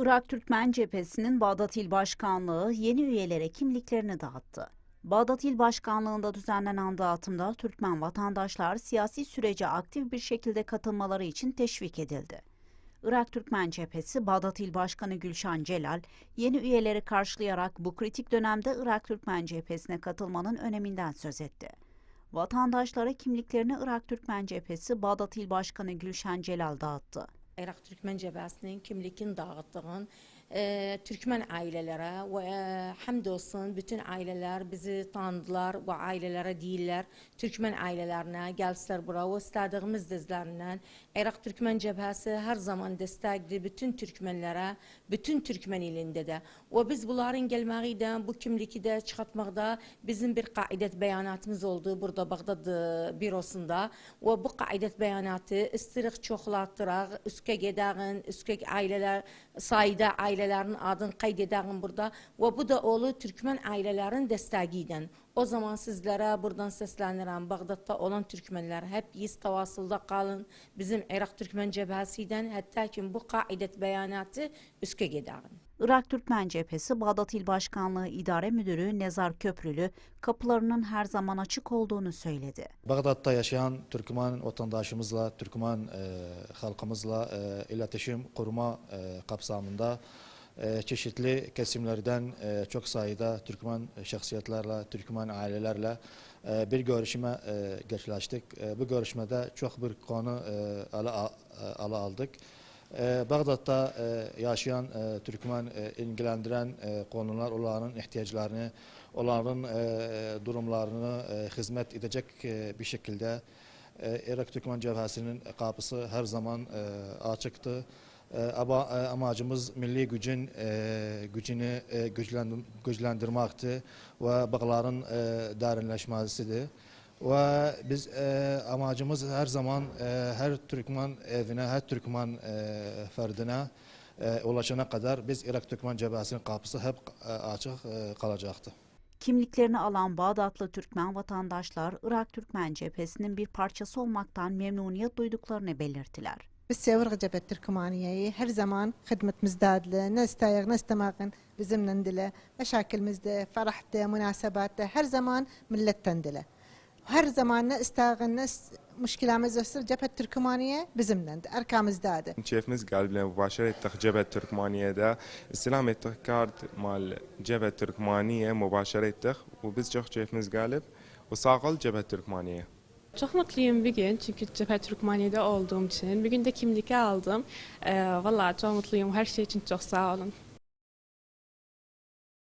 Irak Türkmen Cephesi'nin Bağdat İl Başkanlığı yeni üyelere kimliklerini dağıttı. Bağdat İl Başkanlığı'nda düzenlenen dağıtımda Türkmen vatandaşlar siyasi sürece aktif bir şekilde katılmaları için teşvik edildi. Irak Türkmen Cephesi Bağdat İl Başkanı Gülşen Celal, yeni üyeleri karşılayarak bu kritik dönemde Irak Türkmen Cephesi'ne katılmanın öneminden söz etti. Vatandaşlara kimliklerini Irak Türkmen Cephesi Bağdat İl Başkanı Gülşen Celal dağıttı. Ərəq Türkmən cəbhəsinin kimlikin dağıtdığın e, Türkmen ailelere ve e, hamdolsun bütün aileler bizi tanıdılar ve ailelere değiller. Türkmen ailelerine gelsinler buraya ve istediğimiz dizlerinden. Irak Türkmen Cebhəsi her zaman destekli bütün Türkmenlere, bütün Türkmen ilinde de. Ve biz bunların gelmeğiyle bu kimliki de çıkartmakta bizim bir kaidet beyanatımız oldu burada Bağdat e, bürosunda. Ve bu kaidet beyanatı istirik çoxlattırak, üske gedağın, üske aileler sayıda ailelerin adını kaydedağın burada. Ve bu da olu Türkmen ailelerin desteğiyle. O zaman sizlere buradan seslenirəm. Bağdat'ta olan Türkmenler hep yiz tavasılda kalın. Bizim Irak Türkmen cebhəsiyle hatta ki bu kaidet beyanatı üske gedağın. Irak Türkmen Cephesi Bağdat İl Başkanlığı İdare Müdürü Nezar Köprülü kapılarının her zaman açık olduğunu söyledi. Bağdat'ta yaşayan Türkmen vatandaşımızla, Türkmen e, halkımızla e, iletişim kurma e, kapsamında çeşitli kesimlerden e, çok sayıda Türkmen şahsiyetlerle, Türkmen ailelerle e, bir görüşme e, gerçekleştik. Bu görüşmede çok bir konu e, a- ala aldık. Bağdat'ta yaşayan Türkmen ilgilendiren konular onların ihtiyaçlarını, onların durumlarını hizmet edecek bir şekilde Irak Türkmen Cebhesi'nin kapısı her zaman açıktı. E, ama e, amacımız milli gücün e, gücünü e, güçlendir, güçlendirmekti ve bağların derinleşmesidir. Ve biz e, amacımız her zaman e, her Türkmen evine, her Türkmen e, ferdine e, ulaşana kadar biz Irak Türkmen Cebhesi'nin kapısı hep e, açık e, kalacaktı. Kimliklerini alan Bağdatlı Türkmen vatandaşlar Irak Türkmen Cephesi'nin bir parçası olmaktan memnuniyet duyduklarını belirttiler. بسيا ورغ جبت تركمانية. هر زمان خدمة مزداد نستايغ نستماغن لزم نندلة مشاكل مزدة فرحته مناسباته هر زمان ملة تندلة هر زمان استاغن مشكلة مزوسر جبهة تركمانية بزمنند أرقام مزدادة كيف مز قال مباشرة تخ جبهة تركمانية دا. استلام تخ كارد مال جبهة تركمانية مباشرة تخ وبس جخ كيف مز قالب وصاغل جبهة تركمانية. Çok mutluyum bir gün çünkü Cephe Türkmaniye'de olduğum için. Bir gün de kimlik aldım. Ee, vallahi çok mutluyum. Her şey için çok sağ olun.